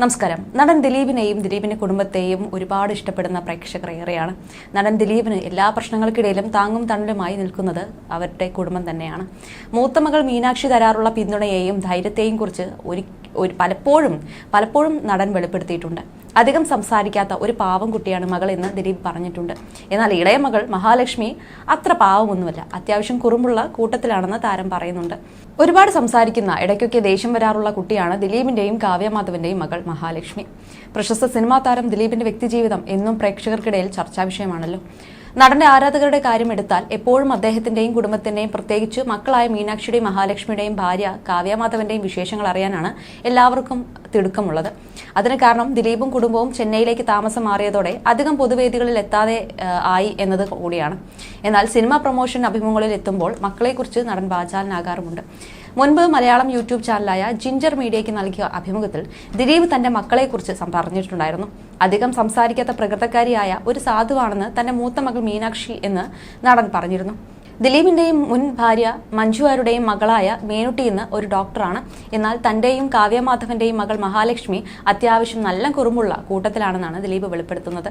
നമസ്കാരം. നടൻ ദിലീപിനെയും ദിലീപിന്റെ കുടുംബത്തെയും ഒരുപാട് ഇഷ്ടപ്പെടുന്ന പ്രേക്ഷകർ ഏറെയാണ്. നടൻ ദിലീപിന് എല്ലാ പ്രശ്നങ്ങൾക്കിടയിലും താങ്ങും തണലുമായി നിൽക്കുന്നത് അവരുടെ കുടുംബം തന്നെയാണ്. മൂത്ത മകൾ മീനാക്ഷി തരാറുള്ള പിന്തുണയെയും ധൈര്യത്തെയും കുറിച്ച് ഒരു പലപ്പോഴും പലപ്പോഴും നടൻ വെളിപ്പെടുത്തിയിട്ടുണ്ട്. അധികം സംസാരിക്കാത്ത ഒരു പാവം കുട്ടിയാണ് മകൾ എന്ന് ദിലീപ് പറഞ്ഞിട്ടുണ്ട്. എന്നാൽ ഇളയ മകൾ മഹാലക്ഷ്മി അത്ര പാവമൊന്നുമല്ല. അത്യാവശ്യം കുറുമ്പുള്ള കൂട്ടത്തിലാണെന്ന് താരം പറയുന്നുണ്ട്. ഒരുപാട് സംസാരിക്കുന്ന ഇടയ്ക്കൊക്കെ ദേഷ്യം വരാറുള്ള കുട്ടിയാണ് ദിലീപിന്റെയും കാവ്യമാധവന്റെയും മകൾ മഹാലക്ഷ്മി. പ്രശസ്ത സിനിമാ താരം ദിലീപിന്റെ വ്യക്തിജീവിതം എന്നും പ്രേക്ഷകർക്കിടയിൽ ചർച്ചാ വിഷയമാണല്ലോ. നടന്റെ ആരാധകരുടെ കാര്യം എടുത്താൽ എപ്പോഴും അദ്ദേഹത്തിന്റെയും കുടുംബത്തിന്റെയും പ്രത്യേകിച്ച് മക്കളായ മീനാക്ഷിയുടെയും മഹാലക്ഷ്മിയുടെയും ഭാര്യ കാവ്യമാധവന്റെയും വിശേഷങ്ങൾ അറിയാനാണ് എല്ലാവർക്കും തിടുക്കമുള്ളത്. അതിന് കാരണം ദിലീപും കുടുംബവും ചെന്നൈയിലേക്ക് താമസം മാറിയതോടെ അധികം പൊതുവേദികളിൽ എത്താതെ ആയി എന്നത് കൂടിയാണ്. എന്നാൽ സിനിമ പ്രൊമോഷൻ അഭിമുഖങ്ങളിൽ എത്തുമ്പോൾ മക്കളെക്കുറിച്ച് നടൻ വാചാലനാകാറുമുണ്ട് മുൻപ് മലയാളം യൂട്യൂബ് ചാനലായ ജിഞ്ചർ മീഡിയയ്ക്ക് നൽകിയ അഭിമുഖത്തിൽ ദിലീപ് തന്റെ മക്കളെക്കുറിച്ച് കുറിച്ച് പറഞ്ഞിട്ടുണ്ടായിരുന്നു അധികം സംസാരിക്കാത്ത പ്രകൃതക്കാരിയായ ഒരു സാധുവാണെന്ന് തന്റെ മൂത്ത മകൾ മീനാക്ഷി എന്ന് നടൻ പറഞ്ഞിരുന്നു. ദിലീപിന്റെയും മുൻ ഭാര്യ മഞ്ജുവാരുടെയും മകളായ മേനുട്ടി എന്ന ഒരു ഡോക്ടറാണ്. എന്നാൽ തന്റെയും കാവ്യമാധവന്റെയും മകൾ മഹാലക്ഷ്മി അത്യാവശ്യം നല്ല കുറുമുള്ള കൂട്ടത്തിലാണെന്നാണ് ദിലീപ് വെളിപ്പെടുത്തുന്നത്.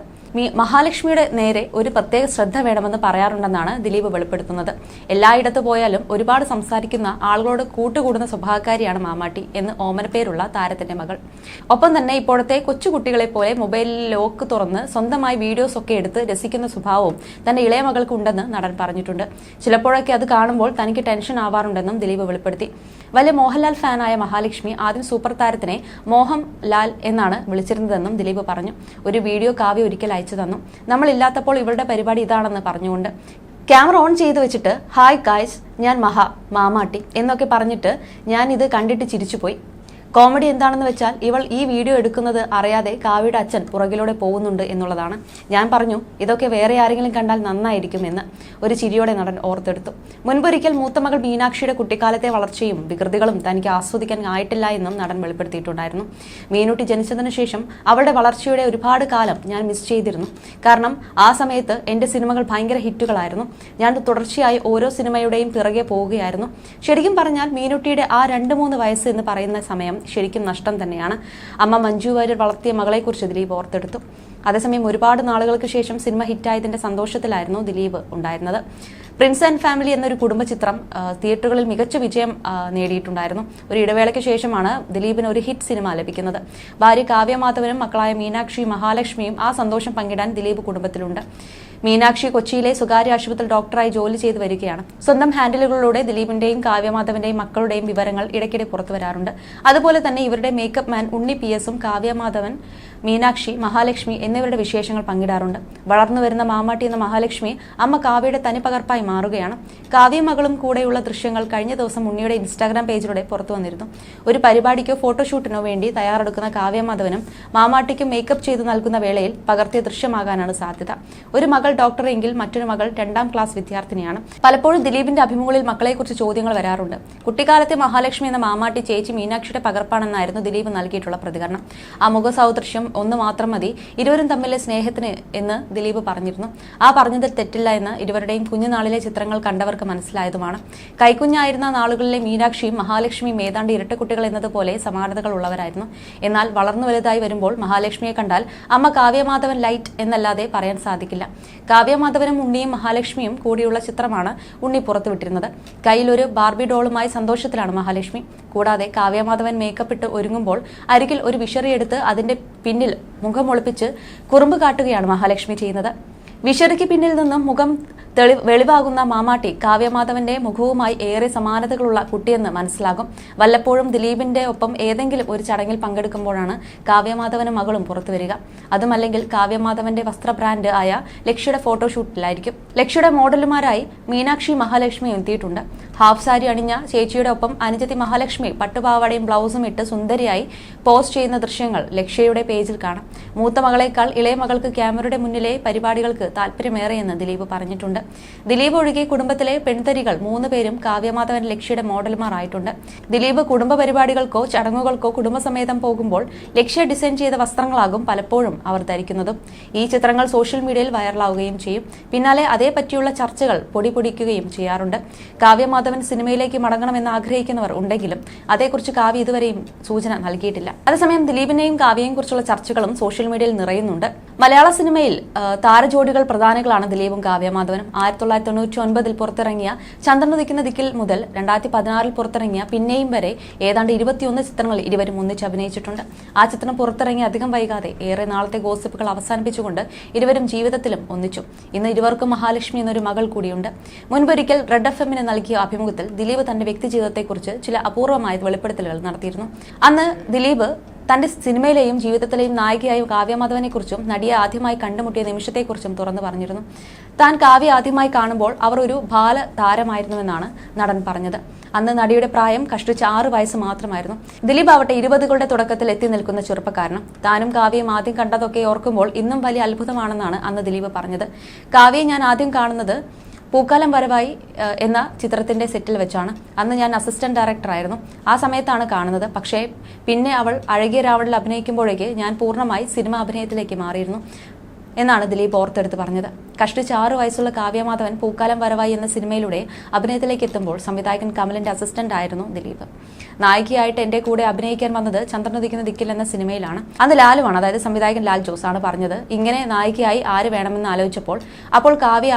മഹാലക്ഷ്മിയുടെ നേരെ ഒരു പ്രത്യേക ശ്രദ്ധ വേണമെന്ന് പറയാറുണ്ടെന്നാണ് ദിലീപ് വെളിപ്പെടുത്തുന്നത്. എല്ലായിടത്തു പോയാലും ഒരുപാട് സംസാരിക്കുന്ന ആളുകളോട് കൂട്ടുകൂടുന്ന സ്വഭാവക്കാരിയാണ് മാമാട്ടി എന്ന് ഓമനപ്പേരുള്ള താരത്തിന്റെ മകൾ. ഒപ്പം തന്നെ ഇപ്പോഴത്തെ കൊച്ചുകുട്ടികളെ പോലെ മൊബൈലിൽ ലോക്ക് തുറന്ന് സ്വന്തമായി വീഡിയോസ് ഒക്കെ എടുത്ത് രസിക്കുന്ന സ്വഭാവവും തന്റെ ഇളയ മകൾക്ക് ഉണ്ടെന്ന് നടൻ പറഞ്ഞിട്ടുണ്ട്. ചിലപ്പോഴൊക്കെ അത് കാണുമ്പോൾ തനിക്ക് ടെൻഷൻ ആവാറുണ്ടെന്നും ദിലീപ് വെളിപ്പെടുത്തി. വലിയ മോഹൻലാൽ ഫാനായ മഹാലക്ഷ്മി ആദ്യം സൂപ്പർ താരത്തിനെ മോഹം ലാൽ എന്നാണ് വിളിച്ചിരുന്നതെന്നും ദിലീപ് പറഞ്ഞു. ഒരു വീഡിയോ കാവ്യ ഒരിക്കൽ അയച്ചു തന്നു. നമ്മളില്ലാത്തപ്പോൾ ഇവരുടെ പരിപാടി ഇതാണെന്ന് പറഞ്ഞുകൊണ്ട് ക്യാമറ ഓൺ ചെയ്ത് വെച്ചിട്ട് ഹായ് കായ്സ് ഞാൻ മഹാ മാമാട്ടി എന്നൊക്കെ പറഞ്ഞിട്ട് ഞാൻ ഇത് കണ്ടിട്ട് ചിരിച്ചുപോയി. കോമഡി എന്താണെന്ന് വെച്ചാൽ ഇവൾ ഈ വീഡിയോ എടുക്കുന്നത് അറിയാതെ കാവ്യയുടെ അച്ഛൻ പുറകിലൂടെ പോകുന്നുണ്ട് എന്നുള്ളതാണ്. ഞാൻ പറഞ്ഞു ഇതൊക്കെ വേറെ ആരെങ്കിലും കണ്ടാൽ നന്നായിരിക്കും എന്ന് ഒരു ചിരിയോടെ നടൻ ഓർത്തെടുത്തു. മുൻപൊരിക്കൽ മൂത്ത മകൾ മീനാക്ഷിയുടെ കുട്ടിക്കാലത്തെ വളർച്ചയും വികൃതികളും തനിക്ക് ആസ്വദിക്കാൻ ആയിട്ടില്ല എന്നും നടൻ വെളിപ്പെടുത്തിയിട്ടുണ്ടായിരുന്നു. മീനുട്ടി ജനിച്ചതിന് ശേഷം അവളുടെ വളർച്ചയുടെ ഒരുപാട് കാലം ഞാൻ മിസ് ചെയ്തിരുന്നു. കാരണം ആ സമയത്ത് എന്റെ സിനിമകൾ ഭയങ്കര ഹിറ്റുകളായിരുന്നു. ഞാൻ തുടർച്ചയായി ഓരോ സിനിമയുടെയും പിറകെ പോവുകയായിരുന്നു. ശരിക്കും പറഞ്ഞാൽ മീനുട്ടിയുടെ ആ രണ്ട് മൂന്ന് വയസ്സ് എന്ന് പറയുന്ന സമയം ശരിക്കും നഷ്ടം തന്നെയാണ്. അമ്മ മഞ്ജു വാര്യർ വളർത്തിയ മകളെക്കുറിച്ച് ദിലീപ് ഓർത്തെടുത്തു. അതേസമയം ഒരുപാട് നാളുകൾക്ക് ശേഷം സിനിമ ഹിറ്റായതിന്റെ സന്തോഷത്തിലായിരുന്നു ദിലീപ് ഉണ്ടായിരുന്നത്. പ്രിൻസ് ആൻഡ് ഫാമിലി എന്നൊരു കുടുംബ ചിത്രം തിയേറ്ററുകളിൽ മികച്ച വിജയം നേടിയിട്ടുണ്ടായിരുന്നു. ഒരു ഇടവേളയ്ക്ക് ശേഷമാണ് ദിലീപിന് ഒരു ഹിറ്റ് സിനിമ ലഭിക്കുന്നത്. ഭാര്യ കാവ്യമാധവനും മക്കളായ മീനാക്ഷിയും മഹാലക്ഷ്മിയും ആ സന്തോഷം പങ്കിടാൻ ദിലീപ് കുടുംബത്തിലുണ്ട്. മീനാക്ഷി കൊച്ചിയിലെ സ്വകാര്യ ആശുപത്രിയിൽ ഡോക്ടറായി ജോലി ചെയ്തു വരികയാണ്. സ്വന്തം ഹാൻഡിലുകളിലൂടെ ദിലീപിന്റെയും കാവ്യമാധവന്റെയും മക്കളുടെയും വിവരങ്ങൾ ഇടയ്ക്കിടെ പുറത്തു വരാറുണ്ട് അതുപോലെ തന്നെ ഇവരുടെ മേക്കപ്പ് മാൻ ഉണ്ണി പി എസും കാവ്യമാധവൻ മീനാക്ഷി മഹാലക്ഷ്മി എന്നിവരുടെ വിശേഷങ്ങൾ പങ്കിടാറുണ്ട്. വളർന്നു വരുന്ന മാമാട്ടി എന്ന മഹാലക്ഷ്മി അമ്മ കാവ്യയുടെ തനിപ്പകർപ്പായി മാറുകയാണ്. കാവ്യമകളും കൂടെയുള്ള ദൃശ്യങ്ങൾ കഴിഞ്ഞ ദിവസം ഉണ്ണിയുടെ ഇൻസ്റ്റാഗ്രാം പേജിലൂടെ പുറത്തു വന്നിരുന്നു. ഒരു പരിപാടിക്കോ ഫോട്ടോഷൂട്ടിനോ വേണ്ടി തയ്യാറെടുക്കുന്ന കാവ്യ മാധവനും മാമാട്ടിക്കും മേക്കപ്പ് ചെയ്തു നൽകുന്ന വേളയിൽ പകർത്തിയ ദൃശ്യമാകാനാണ് സാധ്യത. ഒരു മകൾ ഡോക്ടറെങ്കിൽ മറ്റൊരു മകൾ രണ്ടാം ക്ലാസ് വിദ്യാർത്ഥിനിയാണ്. പലപ്പോഴും ദിലീപിന്റെ അഭിമുഖങ്ങളിൽ മക്കളെക്കുറിച്ച് ചോദ്യങ്ങൾ വരാറുണ്ട്. കുട്ടിക്കാലത്തെ മഹാലക്ഷ്മി എന്ന മാമാട്ടി ചേച്ചി മീനാക്ഷിയുടെ പകർപ്പാണെന്നായിരുന്നു ദിലീപ് നൽകിയിട്ടുള്ള പ്രതികരണം. ആ മുഖ സൗദൃശ്യം ഒന്ന് മാത്രം മതി. ഇരുവരും തമ്മിലെ സ്നേഹത്തിന് എന്ന് ദിലീപ് പറഞ്ഞിരുന്നു. ആ പറഞ്ഞതിൽ തെറ്റില്ല എന്ന് ഇരുവരുടെയും കുഞ്ഞുനാളിലെ ചിത്രങ്ങൾ കണ്ടവർക്ക് മനസ്സിലായതുമാണ്. കൈക്കുഞ്ഞായിരുന്ന നാളുകളിലെ മീനാക്ഷിയും മഹാലക്ഷ്മിയും ഏതാണ്ട് ഇരട്ടക്കുട്ടികൾ എന്നതുപോലെ സമാനതകൾ ഉള്ളവരായിരുന്നു. എന്നാൽ വളർന്നു വലുതായി വരുമ്പോൾ മഹാലക്ഷ്മിയെ കണ്ടാൽ അമ്മ കാവ്യമാധവൻ ലൈറ്റ് എന്നല്ലാതെ പറയാൻ സാധിക്കില്ല. കാവ്യമാധവനും ഉണ്ണിയും മഹാലക്ഷ്മിയും കൂടിയുള്ള ചിത്രമാണ് ഉണ്ണി പുറത്തുവിട്ടിരുന്നത്. കയ്യിലൊരു ബാർബി ഡോളുമായി സന്തോഷത്തിലാണ് മഹാലക്ഷ്മി. കൂടാതെ കാവ്യമാധവൻ മേക്കപ്പ് ഇട്ട് ഒരുങ്ങുമ്പോൾ അരികിൽ ഒരു വിഷറിയെടുത്ത് അതിന്റെ പിന്നിൽ മുഖം ഒളിപ്പിച്ച് കുറുമ്പ് കാട്ടുകയാണ് മഹാലക്ഷ്മി ചെയ്യുന്നത്. വിഷറിക്ക് പിന്നിൽ നിന്നും മുഖം വെളിവാകുന്ന മാമാട്ടി കാവ്യമാധവന്റെ മുഖവുമായി ഏറെ സമാനതകളുള്ള കുട്ടിയെന്ന് മനസ്സിലാകും. വല്ലപ്പോഴും ദിലീപിന്റെ ഒപ്പം ഏതെങ്കിലും ഒരു ചടങ്ങിൽ പങ്കെടുക്കുമ്പോഴാണ് കാവ്യമാധവനും മകളും പുറത്തുവരിക അതുമല്ലെങ്കിൽ കാവ്യമാധവന്റെ വസ്ത്ര ബ്രാൻഡ് ആയ ലക്ഷ്യയുടെ ഫോട്ടോഷൂട്ടിലായിരിക്കും ലക്ഷ്യയുടെ മോഡലുമാരായി മീനാക്ഷി മഹാലക്ഷ്മി എത്തിയിട്ടുണ്ട്. ഹാഫ് സാരി അണിഞ്ഞ ചേച്ചിയുടെ ഒപ്പം അനുജത്തി മഹാലക്ഷ്മി പട്ടുപാവാടയും ബ്ലൗസും ഇട്ട് സുന്ദരിയായി പോസ്റ്റ് ചെയ്യുന്ന ദൃശ്യങ്ങൾ ലക്ഷ്യയുടെ പേജിൽ കാണാം. മൂത്ത മകളേക്കാൾ ഇളയ മകൾക്ക് ക്യാമറയുടെ മുന്നിലെ പരിപാടികൾക്ക് താല്പര്യമേറെയെന്ന് ദിലീപ് പറഞ്ഞിട്ടുണ്ട്. ദിലീപ് ഒഴികെ കുടുംബത്തിലെ പെൺതരികൾ മൂന്ന് പേരും കാവ്യമാധവൻ ലക്ഷ്യയുടെ മോഡൽമാരായിട്ടുണ്ട്. ദിലീപ് കുടുംബ പരിപാടികൾക്കോ ചടങ്ങുകൾക്കോ കുടുംബസമേതം പോകുമ്പോൾ ലക്ഷ്യ ഡിസൈൻ ചെയ്ത വസ്ത്രങ്ങളാകും പലപ്പോഴും അവർ ധരിക്കുന്നതും. ഈ ചിത്രങ്ങൾ സോഷ്യൽ മീഡിയയിൽ വൈറലാവുകയും ചെയ്യും. പിന്നാലെ അതേപറ്റിയുള്ള ചർച്ചകൾ പൊടിപൊടിക്കുകയും ചെയ്യാറുണ്ട്. കാവ്യമാധവൻ സിനിമയിലേക്ക് മടങ്ങണമെന്ന് ആഗ്രഹിക്കുന്നവർ ഉണ്ടെങ്കിലും അതേക്കുറിച്ച് കാവ്യ ഇതുവരെയും സൂചന നൽകിയിട്ടില്ല. അതേസമയം ദിലീപിനെയും കാവ്യയെയും കുറിച്ചുള്ള ചർച്ചകളും സോഷ്യൽ മീഡിയയിൽ നിറയുന്നുണ്ട്. മലയാള സിനിമയിൽ താരജോഡികൾ പ്രധാനികളാണ് ദിലീപും കാവ്യമാധവനും. ആയിരത്തി തൊള്ളായിരത്തി തൊണ്ണൂറ്റി ഒൻപതിൽ പുറത്തിറങ്ങിയ ചന്ദ്രൻ ഉദിക്കുന്ന ദിക്കിൽ മുതൽ രണ്ടായിരത്തി പതിനാറിൽ പുറത്തിറങ്ങിയ പിന്നെയും വരെ ഏതാണ്ട് ഇരുപത്തിയൊന്ന് ചിത്രങ്ങൾ ഇരുവരും ഒന്നിച്ച് അഭിനയിച്ചിട്ടുണ്ട്. ആ ചിത്രം പുറത്തിറങ്ങി അധികം വൈകാതെ ഏറെ നാളത്തെ ഗോസിപ്പുകൾ അവസാനിപ്പിച്ചുകൊണ്ട് ഇരുവരും ജീവിതത്തിലും ഒന്നിച്ചു. ഇന്ന് ഇരുവർക്കും മഹാലക്ഷ്മി എന്നൊരു മകൾ കൂടിയുണ്ട്. മുൻപൊരിക്കൽ റെഡ് എഫ് എമ്മിന് നൽകിയ അഭിമുഖത്തിൽ ദിലീപ് തന്റെ വ്യക്തിജീവിതത്തെക്കുറിച്ച് ചില അപൂർവമായ വെളിപ്പെടുത്തലുകൾ നടത്തിയിരുന്നു. അന്ന് ദിലീപ് തന്റെ സിനിമയിലെയും ജീവിതത്തിലെയും നായികയായ കാവ്യമാധവനെക്കുറിച്ചും നടിയെ ആദ്യമായി കണ്ടുമുട്ടിയ നിമിഷത്തെക്കുറിച്ചും തുറന്നു പറഞ്ഞിരുന്നു. താൻ കാവ്യ ആദ്യമായി കാണുമ്പോൾ അവർ ഒരു ബാല താരമായിരുന്നുവെന്നാണ് നടൻ പറഞ്ഞത്. അന്ന് നടിയുടെ പ്രായം കഷ്ടിച്ച് ആറ് വയസ്സ് മാത്രമായിരുന്നു. ദിലീപ് ആവട്ടെ ഇരുപതുകളുടെ തുടക്കത്തിൽ എത്തി നിൽക്കുന്ന ചെറുപ്പക്കാരനും താനും കാവ്യയും ആദ്യം കണ്ടതൊക്കെ ഓർക്കുമ്പോൾ ഇന്നും വലിയ അത്ഭുതമാണെന്നാണ് അന്ന് ദിലീപ് പറഞ്ഞത്. കാവ്യയെ ഞാൻ ആദ്യം കാണുന്നത് പൂക്കാലം വരവായി എന്ന ചിത്രത്തിന്റെ സെറ്റിൽ വെച്ചാണ്. അന്ന് ഞാൻ അസിസ്റ്റന്റ് ഡയറക്ടർ ആയിരുന്നു. ആ സമയത്താണ് കാണുന്നത്. പക്ഷേ പിന്നെ അവൾ അഴകിയ രാവണിൽ അഭിനയിക്കുമ്പോഴേക്ക് ഞാൻ പൂർണമായി സിനിമ അഭിനയത്തിലേക്ക് മാറിയിരുന്നു എന്നാണ് ദിലീപ് ഓർത്തെടുത്ത് പറഞ്ഞത്. കഷ്ടിച്ച് ആറ് വയസ്സുള്ള കാവ്യമാധവൻ പൂക്കാലം വരവായി എന്ന സിനിമയിലൂടെ അഭിനയത്തിലേക്ക് എത്തുമ്പോൾ സംവിധായകൻ കമലിന്റെ അസിസ്റ്റന്റ് ആയിരുന്നു ദിലീപ്. നായികയായിട്ട് എന്റെ കൂടെ അഭിനയിക്കാൻ വന്നത് ചന്ദ്രനുദിക്കുന്ന ദിക്കിൽ എന്ന സിനിമയിലാണ്. അന്ന് ലാലുവാണ് അതായത് സംവിധായകൻ ലാൽ ജോസ് ആണ് പറഞ്ഞത്. ഇങ്ങനെ നായികയായി ആര് വേണമെന്ന് ആലോചിച്ചപ്പോൾ അപ്പോൾ കാവ്യ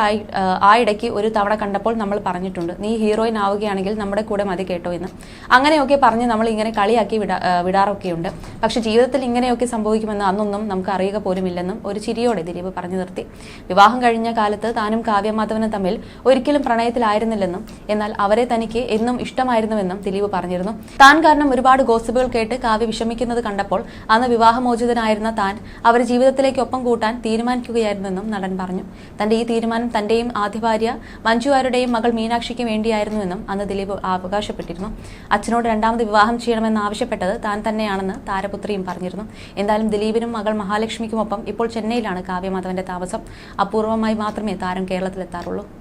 ആ, ഇടയ്ക്ക് ഒരു തവണ കണ്ടപ്പോൾ നമ്മൾ പറഞ്ഞിട്ടുണ്ട് നീ ഹീറോയിൻ ആവുകയാണെങ്കിൽ നമ്മുടെ കൂടെ മതി കേട്ടോ എന്ന്. അങ്ങനെയൊക്കെ പറഞ്ഞ് നമ്മൾ ഇങ്ങനെ കളിയാക്കി വിടാ വിടാറൊക്കെയുണ്ട്. പക്ഷെ ജീവിതത്തിൽ ഇങ്ങനെയൊക്കെ സംഭവിക്കുമെന്ന് അന്നൊന്നും നമുക്ക് അറിയുക പോലുമില്ലെന്നും ഒരു ചിരിയോടെ ദിലീപ് പറഞ്ഞു നിർത്തി. വിവാഹം കഴിഞ്ഞ കാലത്ത് താനും കാവ്യ കാവ്യമാധവനും തമ്മിൽ ഒരിക്കലും പ്രണയത്തിലായിരുന്നില്ലെന്നും എന്നാൽ അവരെ തനിക്ക് എന്നും ഇഷ്ടമായിരുന്നുവെന്നും ദിലീപ് പറഞ്ഞിരുന്നു. താൻ കാരണം ഒരുപാട് ഗോസിപ്പുകൾ കേട്ട് കാവ്യ വിഷമിക്കുന്നത് കണ്ടപ്പോൾ അന്ന് വിവാഹമോചിതനായിരുന്ന താൻ അവരെ ജീവിതത്തിലേക്ക് ഒപ്പം കൂട്ടാൻ തീരുമാനിക്കുകയായിരുന്നെന്നും നടൻ പറഞ്ഞു. തന്റെ ഈ തീരുമാനം തന്റെയും ആദ്യ ഭാര്യ മഞ്ജുവാരുടെയും മകൾ മീനാക്ഷിക്ക് വേണ്ടിയായിരുന്നുവെന്നും അന്ന് ദിലീപ് അവകാശപ്പെട്ടിരുന്നു. അച്ഛനോട് രണ്ടാമത് വിവാഹം ചെയ്യണമെന്ന് ആവശ്യപ്പെട്ടത് താൻ തന്നെയാണെന്ന് താരപുത്രിയും പറഞ്ഞിരുന്നു. എന്തായാലും ദിലീപിനും മകൾ മഹാലക്ഷ്മിക്കുമൊപ്പം ഇപ്പോൾ ചെന്നൈയിലാണ് കാവ്യമാധവന്റെ താമസം. അപൂർവമായി മാത്രമേ താരം കേരളത്തിലെത്താറുള്ളൂ.